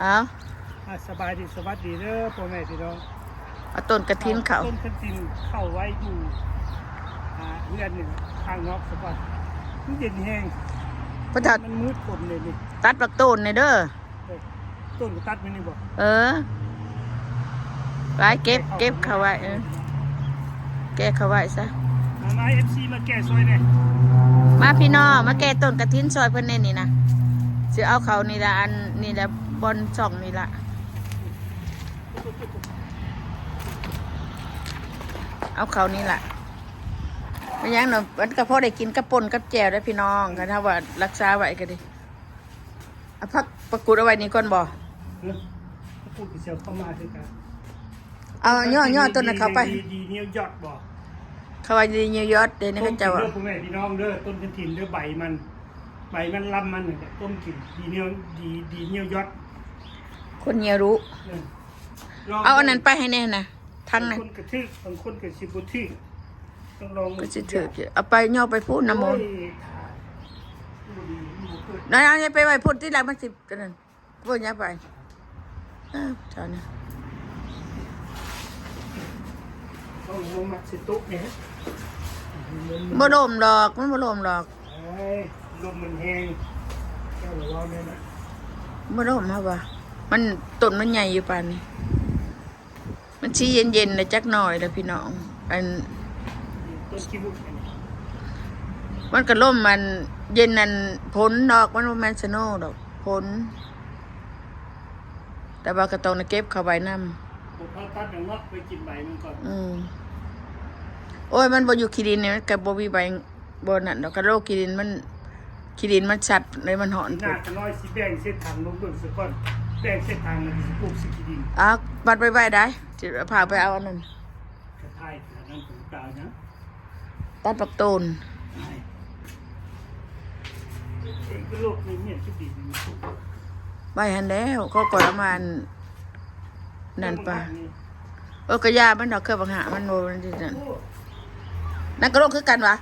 เอาอะสบายดีสวัสดีเด้อพ่อแม่พี่น้องเอาต้นกระถินเขาต้นกระถินเข้าไว้อยู่อ่าเรือนหนึ่งข้างนอกสะบัดมันเย็นแห้งพระทัดมันมืดฝนเลยนี่ตัดปักต้นในเด้อเออต้นก็ตัดไม่นี่บอกเออไปเก็บเก็บเขาไว้เออแกะเขาไว้ซะมาไม้เอฟซีมาแก้ซอยเนี่ยมาพี่น้องมาแก้ต้นกระถินซอยเพิ่นแน่นี่นะสิเอาเขานี่ละอันนี่ละ บอลช่องนี่ละเอาเขานี่ละไม่ยังเนาะมันก็พอได้กินกระปนกับแจวได้อพี่น้องกันถ้าว่ารักษาไว้ก็ดีเอาพักประกุดเอาไว้นี่ก่อนบ่เออพูดกับเสียวเข้ามาคือกันเอาย่อย่อต้นนะเขาไปดีดีเนี่ยอดบอกเขาว่าดีนิวยอร์กเดี๋ยวนี้ต้เขามกิจะนว่าเด้อพ่อแม่พี่น้องเด้อต้นกระถินเด้อใบมันใบมันลำมันเนี่ยต้มกินดีเนี่ยดีดีเนี่ยยอด คนเนียรู้เออลงเอาอันนั้นไปให้แน่นะทั้งนั้นบางคนกระทึกบางคนกระชิบุทึกต้องลองก็จะถืออยู่เอาไปย่อไปพูดน้ำมนต์โอ้ยถ่ายดูดีดูเกิดนั่นเอาไปไว้พูดที่ไรมันสิบกันนั่นพูดย่าไปอ้าวเจ้านี่ต้องลงมาสิตุกเนี่ยบ่ลมดอก มันบ่ลมดอกเอ้ยลมมันแห้งแค่หัวเราเนี่ยนะบ่ลมฮะว่า มันต้นมันใหญ่อยู่ปานนี้ มันชี้เย็นๆนะจักหน่อยแล้วพี่น้อง อันต้นคิบุกเนี่ยมันก็ล่มมันเย็นนั่นพ้นดอกมันบ่แม่นสโนว์ดอกพ้น แต่ว่าก็ต้องนะเก็บเข้าไว้นำผมเอาตัดอย่างเงาะไปกินใบมันก่อนอืมโอ้ยมันบ่อยู่ขี้ดินเนี่ยมันกับบ่มีใบบ่นั่นดอกกระโรคขี้ดินมันขี้ดินมันชัดเลยมันหอนหน้าจะน้อยสิแบ่งเส้นทางลงเบิ่งสักก่อน แดงเส้นทางมันสิปลูกสิกิดินอ้าวบัดไปไว้ได้สิพาไปเอาอันนั้นกระทายขนาดนั้นผมกล่าวนะตัดปักตูนใช่เองก็โลกนี้เนี่ยที่ดินมันปลูกไว้หันแล้วเขาก่อยเอามาอันนั่นปะเออกระยามันดอกเครือบางหามันโนมันสินั่นโอ้นั่นกระโรคคือกันวะ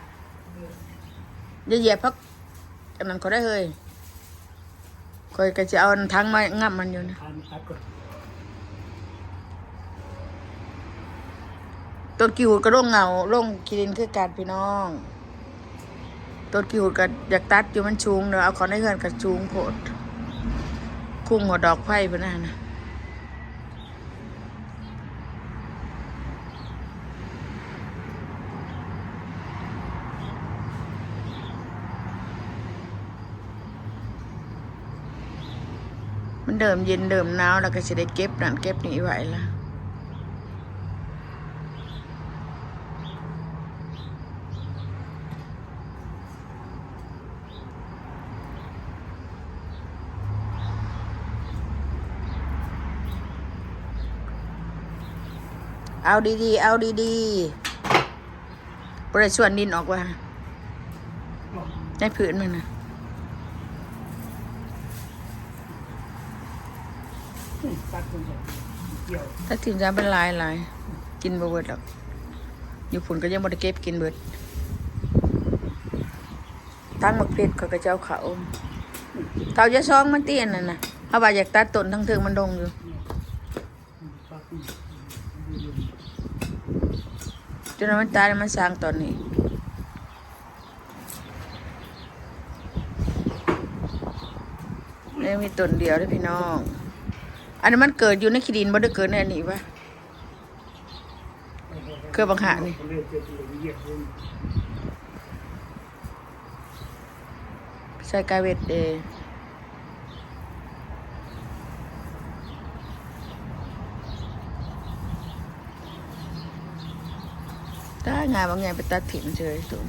อย่าเหยียบพักอันนั้นเขาได้เฮ้ย คอยก็จะเอาทั้งมางับมันอยู่นะต้นกิวก็ร่งเงาร่งกินคือการพี่น้องต้นกิวก็อยากตัดอยู่มันชูงเนอะเอาขอในเฮือนกับชูงโพดคุ้งหัวดอกไผ่พะนนะ มันเดิมเย็นเดิมหนาวแล้วก็จะได้เก็บนั่นเก็บนี่ไว้ละเอาดีๆ เอาดีๆบริส่วนดินออกว่าในผืนมันนะ ตัดคนก่อนเกี่ยว ถ้าทีมจะเป็นลายลายกินบ่เบิดหรอกอยู่ผุนก็ยังบดเก็บกินเบิดตั้งหมักเพชรเขาก็จะเอาเขาเขาจะซองมันเตี้ยนน่ะนะเขาว่าอยากตัดต้นทั้งเทิงมันดงอยู่จนมันตายมันสร้างตอนนี้นี่มีต้นเดียวเลยพี่น้อง อันนี้มันเกิดอยู่ในขี้ดินบ่ได้เกิดในอันนี้ปะเครื่องบังหะนี่ใส่กาเวทเดย์ได้งานบางอย่างไปตัดถิ่นเฉยตุน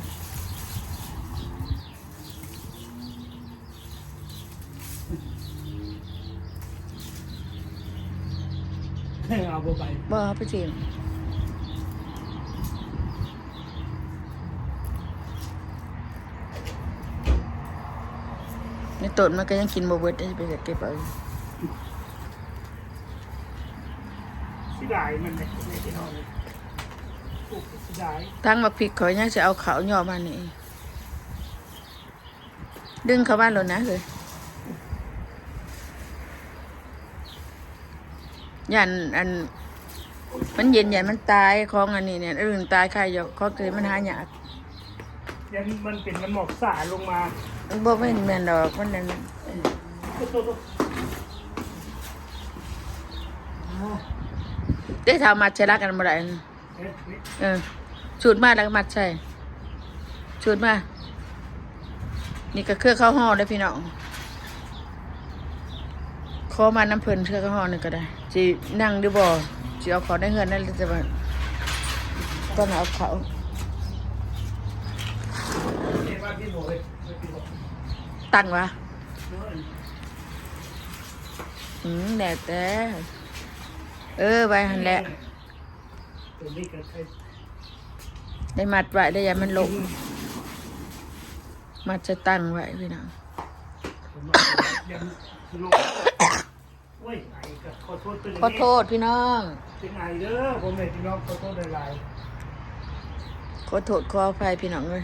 เอาบ่ไปบ่เอาไปถิ่นในต้นมันก็ยังกินบ่เบิดได้ไปเก็บเอาสิได้มันไม่ไม่ได้นอนเลยปลูกสิได้ตั้งมาพริกเขายังจะเอาเขาวย่อมานี่ดึงเข้าบ้านเลยนะเลย ยันอัน มันเย็นยันมันตายของอันนี้เนี่ยอื่นตายใครอยู่ของเกิดมันหายากยันมันเป็นมันหมอกสาลงมามันบ่เป็นแม่นดอกมันนั่นโอ้โหโอ้โหอ๋อได้ทำมัดใช้รักกันบ่ได้นะเอ๊ะนี่เออชูดมาแล้วก็มัดใช่ชูดมานี่ก็เครือข้าวห่อได้อพี่น้อง ขอมาน้ำเพลินเครือข้าวห่อนี่ก็ได้จีนั่งดูบ่จีเอาเขาได้เงินนั่นจะมาต้นเอาเขาเอ๊ะว่าพี่บอกเลยว่าพี่บอกตั้งวะอืมแดดแต่เออไปหันแหละได้มัดไว้ได้ยันมันลงมัดจะตั้งไว้พี่น้อง ว่ายังลงโอ้ยไอ้ก็ขอโทษเป็นขอโทษพี่น้อง เป็นไอเด้อผมเห็นพี่น้องขอโทษหลายขอโทษขออภัยพี่น้องเลย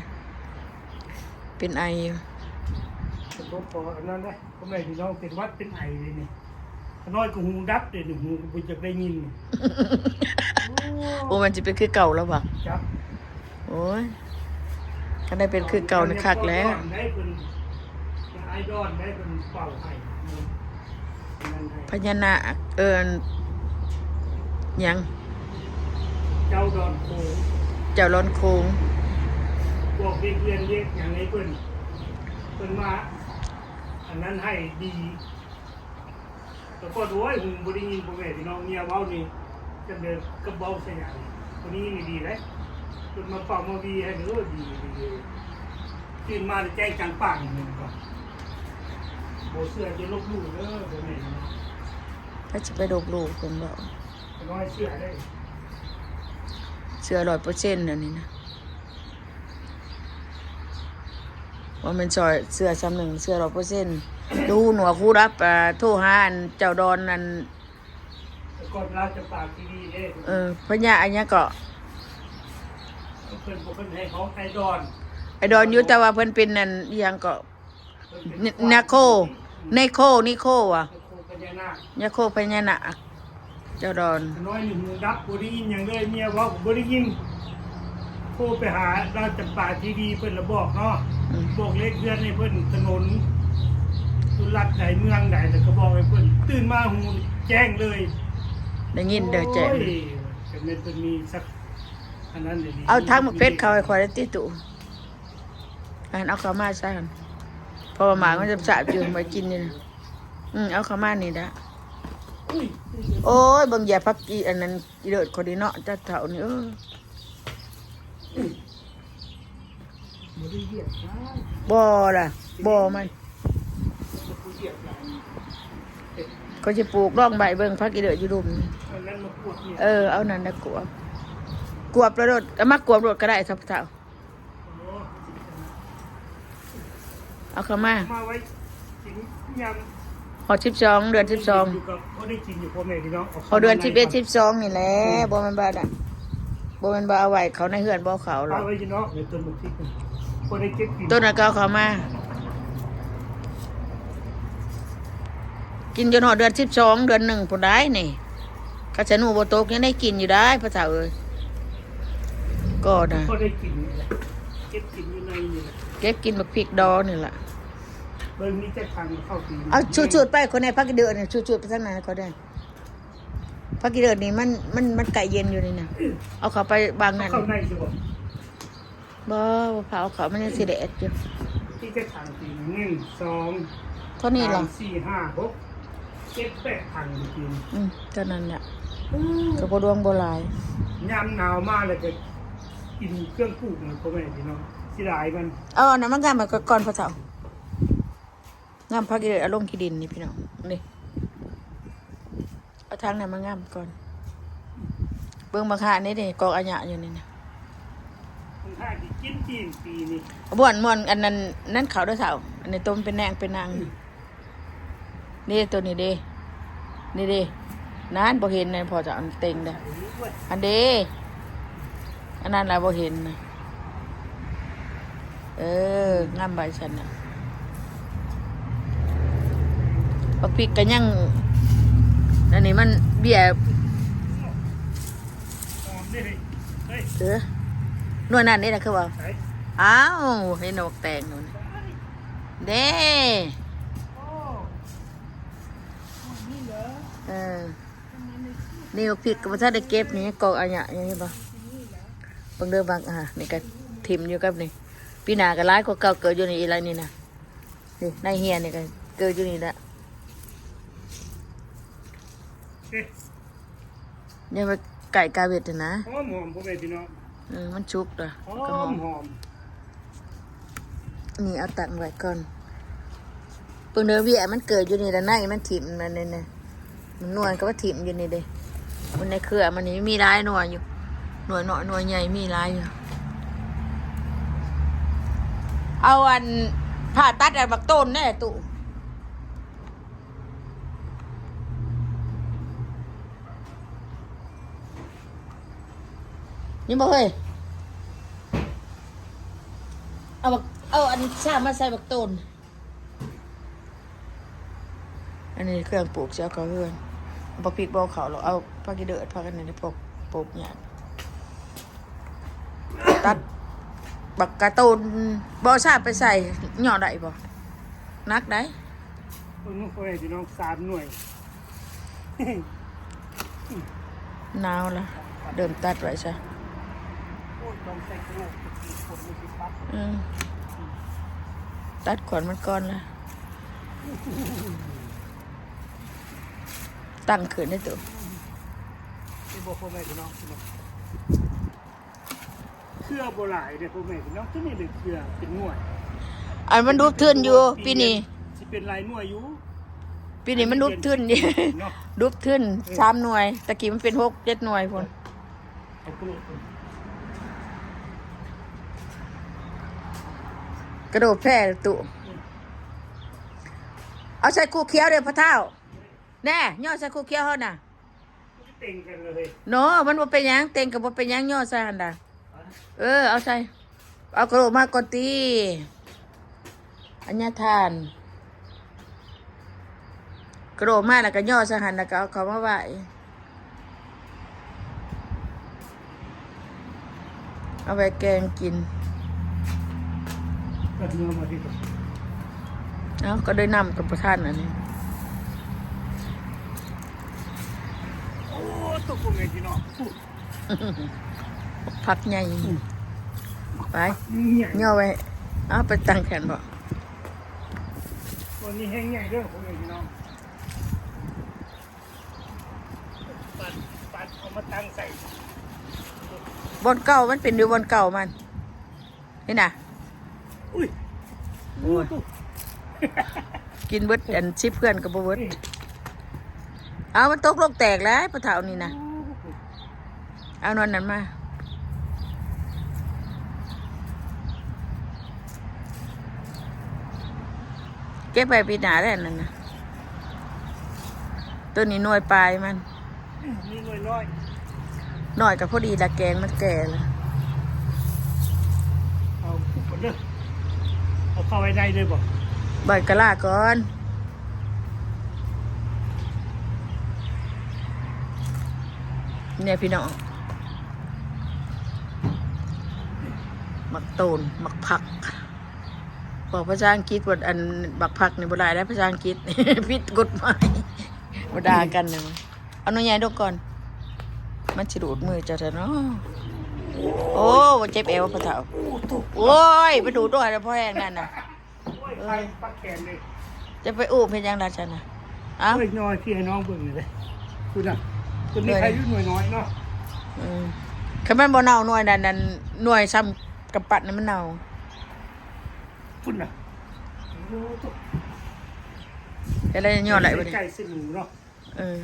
เป็นไออยู่ๆขอโทษพออันนั้นนะผมเห็นพี่น้องเป็นวัดเป็นไอเลยนี่ขน้อยก็หูดับเลยนี่หูบุญจะได้ยินนี่โอ้มันจะเป็นคือเก่าแล้ววะจับโอ้ยก็ได้เป็นคือเก่านะคักแล้ว ได้เป็นไอดอนได้เป็นเป่าไห้นั่นให้ พญานาคเอิญยัง เจ้าดอนโคงเจ้าร้อนโคงพวกเรียกเรียนเรียกอย่างไรเพิ่นเพิ่นมาอันนั้นให้ดีแต่ก็ดูว่าหุ่นบริยินพ่อแม่พี่น้องเนี่ยเว้านี่จำเดินกระเบ้าใส่อย่างคนนี้นี่ดีเลยเพิ่นมาเป่ามาวีให้ดูว่าดีดีดีตื่นมาจะแจ้งจังปังหนึ่งก่อน โบเสื้อจะลบลู่เด้อพ่อแม่พี่น้องถ้าจะไปดกลูกคนบอกน้อยเสื้อได้เชื่อร้อยเปอร์เซ็นต์อันนี้นะว่ามันซอยเสื้อซ้ำหนึ่งเสื้อร้อยเปอร์เซ็นต์ดูหนัวคู่รับอ่าโทรหาอันเจ้าดอนนั่นแต่ก่อนเราจะปากที่ดีเด้เออพญาอันเนี้ยก็เพิ่นบอกเพิ่นให้ของไอดอนไอ้ดอนอยุแต่ว่าเพิ่นเป็นนั่นอิหยังก็เพิ่นเป็นนินาโค ในโคนิโคว่ะโคพญานาคยาโคพญานาคเจ้าดอนน้อยหนึ่งหูดับบได้ยินอย่างเลยเมียเว่าผมบได้ยินโทรไปหาเราจำปาทีดีเพิ่นระบอกเนาะอืมบอกเลขเดือนให้เพิ่นถนนสุรัตน์ใดเมืองใดแต่ก็บอกให้เพิ่นตื่นมาหูแจ้งเลยได้ยินเด้อแจ้งโอ้ยจะเป็นเพิ่นมีสักอันนั้นเลยดีเอาทั้งหมกเพชรเขาให้คอยได้ติตุอันเอาเขามาซะกัน เพระมามันจะสาบอยู่มากินนี่นะอืมเอาเขามานี่นะโอ้ยบางอย่าพักกีอันนั้นอีเลิศคนดีเนาะจะเถ่านี่เออบ่ได้เหยียบนะบ่ล่ะบ่มันบ่ไหยียบหลานก็จะปลูกร่องใบเบิ่งพักอีเลิศอยู่รุมนี่อันนั้นมเออ เอานั่นนะกวบกวบแล้วโดดก็มากวบโดดก็ได้สับเถ่า โอ้ เอาเขามามาไว้กินยำหอสิบสองเดือนสิบสองยู่กับเขาได้กินอยู่พ่อแม่พี่น้องเขาเดือนสิบเอ็ดสิบสองนี่แหละบ่แมันบาดอะบ่แมันบาเอาไว้เขาในเฮือนบ่เขาหรอเอากไว้พี่น้องในต้นบุกที่คนได้เก็บกินต้นน่ะก็เอาเขามา กินจนหอดเดือนสิบสองเดือนหนึ่งผลได้นี่กระชนูโบโตกยังได้กินอยู่ได้พระเจ้าเอ้ยก็นะ เขาได้กินนี่แหละเก็บกินอยู่ในนี่แหละ เก็บกินบักพริกดอนี่แหละเบิ่งนี่จะทางเข้าปีเอาชูดๆไปคนในพักกิเดือนเนี่ยชูดๆไปทางไหนเขาได้พักกิเดือนนี่มันมันมันไก่เย็นอยู่นี่นะเอาเขาไปบางนั่นเข้าในสิบ่บ่บ่เผาเขามันยังสิเดดอยู่ที่จะทางปีหนึ่งสองเท่านี้เหรอสามสี่ห้าหกเจ็ดแปดทางกินอืมเท่านั้นแหละก็บ่ดวงบ่หลายยามหนาวมากเลยจะกินเครื่องปลูกนะพ่อแม่พี่น้อง สิหลายมันเอาอันนั้นมันงามมันก็ก่อนพระเจ้างามพักกิเดือนเอาลงขี้ดินนี่พี่น้องนี่เอาทางนั้นมางามก่อน เบิ่งบักหานี่ดิกอกอัญญะอยู่นี่นะมันห้าที่กินจีนปีนี้บ่วนม่วนอันนั้นนั่นเขาวเด้วยเสาอันนี้ต้มเป็นแนงเป็นนางนี่ตัวนี้เด้นี่เด้นานบ่เห็นนะพอจะเอันเต็งเด้ออันเด้อันนั้นล่ะบ่เห็นนะ เอองามใบฉันน่ะบักพริกก็ยังอันนี้มันเบี้ยหอมนี่เฮ้ยเออหน่วยนั้นนี่นะคือว่าไหนอ้าวเห็นดอกแตงนู่นเด้โอ้นี่เหรอเออนี่บักพริกกับถ้าได้เก็บนี่กอกอันเนี้ยอย่างนี้ป่ะบางเดือนบางอะนี่ก็ทิมอยู่กับนี่ ปีหน้าก็ร้ายกว่าเก่าเกิดอยู่ในอีไรนี่นะนี่ในเฮียนี่ก็เกิดอยู่นี่แหละเอ๊ะยังไปไก่กาเวทนะหอมหอมพ่อแม่พี่น้องเออมันชุกเลยหอก็หอมมหอมนี่เอาตักไว้ก่อนเพิ่งเดือนเบี้ยมันเกิดอยู่นี่แล้วในมันถิ่มมันนี่นะมันนวลก็ว่าถิ่มอยู่นี่เด้มันในเครือมันนี่มีร้ายหน่วยอยู่หน่วยหน่อยหน่วยใหญ่มีร้ายอยู่ เอาอันผ่าตัดอันบักต้นแน่ตุนี่บ่เฮ้ยเอาบักเอาอันชามาใส่บักต้นอันนี้เครื่องปลูกเจ้าเขาเพื่อนเอาบักพริกบอกเขาหรอกเอาผักกีเดือดผักกันนี่ปลูกปลูกเนี่ยตัด บักกระตูนบอชาไปใส่หย่อได้บ่นักได้เพิ่งพ่อแม่พี่น้องสามหน่วยหนาวละเดิมตัดไว้ใช่โอ้ยต้องใส่กระโหลกคนไม่คิดปั๊บอืมตัดขนมันก่อนละตั้งขืนได้ตัวที่บอกพ่อแม่พี่น้องพี่น้องเค รือโบราณเนี่ยพ่อแม่พี่น้องที่นี่เป็นเครือเป็นหน่วยอันมันรูปทื่นอยู่ปีนี้สิเป็นลายหน่วยอยู่ปีนี้มันรูปทื่นอยู่เนาะรูปทื่นสามหน่วยตะกี้มันเป็นหกเจ็ดหน่วยพนเอากระโหลกกระโดดแพร่ตุเอาใส่คู่เคี้ยวเดี๋ยวพระเท่าแน่ย่อใส่คู่เคี้ยวเขาน่ะเต่งกันเลยโนมันบ่เป็นหยังเต็งกับบ่เป็นหยังย่อใส่หันดา เออ เอาใส่เอากระโดดมาก่อนตีอันเนี้ยทาน กระโดดมาแล้วก็ย่อใส่หันแล้วก็เอาเขามาไว้เอาไปแกงกิน ก็เนื้อมาที่ตัวเอาก็ได้นำกับประทานอันนี้โอ้ตัวพ่อแม่พี่น้อง พูดพักใหญ่ไปเนี่ยย่อไว้เอาไปตั้งแขนบ่วันนี้แห้งใหญ่เด้อพ่อแม่พี่น้องปัดปัดเอามาตั้งใส่บนเก่ามันเป็นอยู่บนเก่ามันนี่น่ะอุ้ยโอ้ยกินเบิดอันชิเพื่อนกับบ่เบิดเอามันตกลงแตกแล้วปะเถานี่นะเอานอนนั้นมา เก็บไปปีหนาแล้วนั่นนะตัวนี้หน่วยปลายมันนี่หน่อยน้อยหน่อยกับพอดีละแกงมันแก่แล้วเอาคุกก่อนเด้อเอาเข้าไว้ในเลยบอกใบกะลาก่อนเนี่ยพี่น้องมักตูนมักผัก บอกภาษาอังกฤษว่าอันบักผักในโบราณได้ภาษาอังกฤษผิดกฎหมายบดากันเลยมั้ยเอาหน่อยใหญ่ดูก่อน มันสิดูดมือเจ้าเถอะเนาะโอ้ว่าเจ็บเอวพะเถาโอ้ยไปดูดด้วยแล้วพ่อแห้งนั่นน่ะโอ้ยใครปักแขนเลยจะไปอู้เป็นยังไงฉันนะเอ้าเอ้ยน้อยพี่ให้น้องเบิ่งเลยคุณน่ะคุณนี่ใครอยุ่หน่วยน้อยเนาะอืมคือมันบ่เน่าหน่วยนั่นนั่นหน่วยซ้ำกับปัดนั่นมันเน่า คุณน่ะโอ้ตัวแต่อะไรย่อไหลบ่ไก่นี่ไก่สิหมูเนาะเออ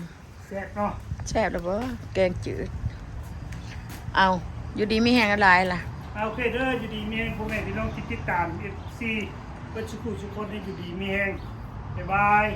แซ่บเนาะแซ่บแล้วบ่แกงจืด เอาอยู่ดีมีแห้งอะไรล่ะเอาโอเคเด้ออยู่ดีมีแห้งพ่อแม่พี่น้องที่ติดตาม FC เพื่อชุกุชุกคนให้อยู่ดีมีแห้งบ๊ายบาย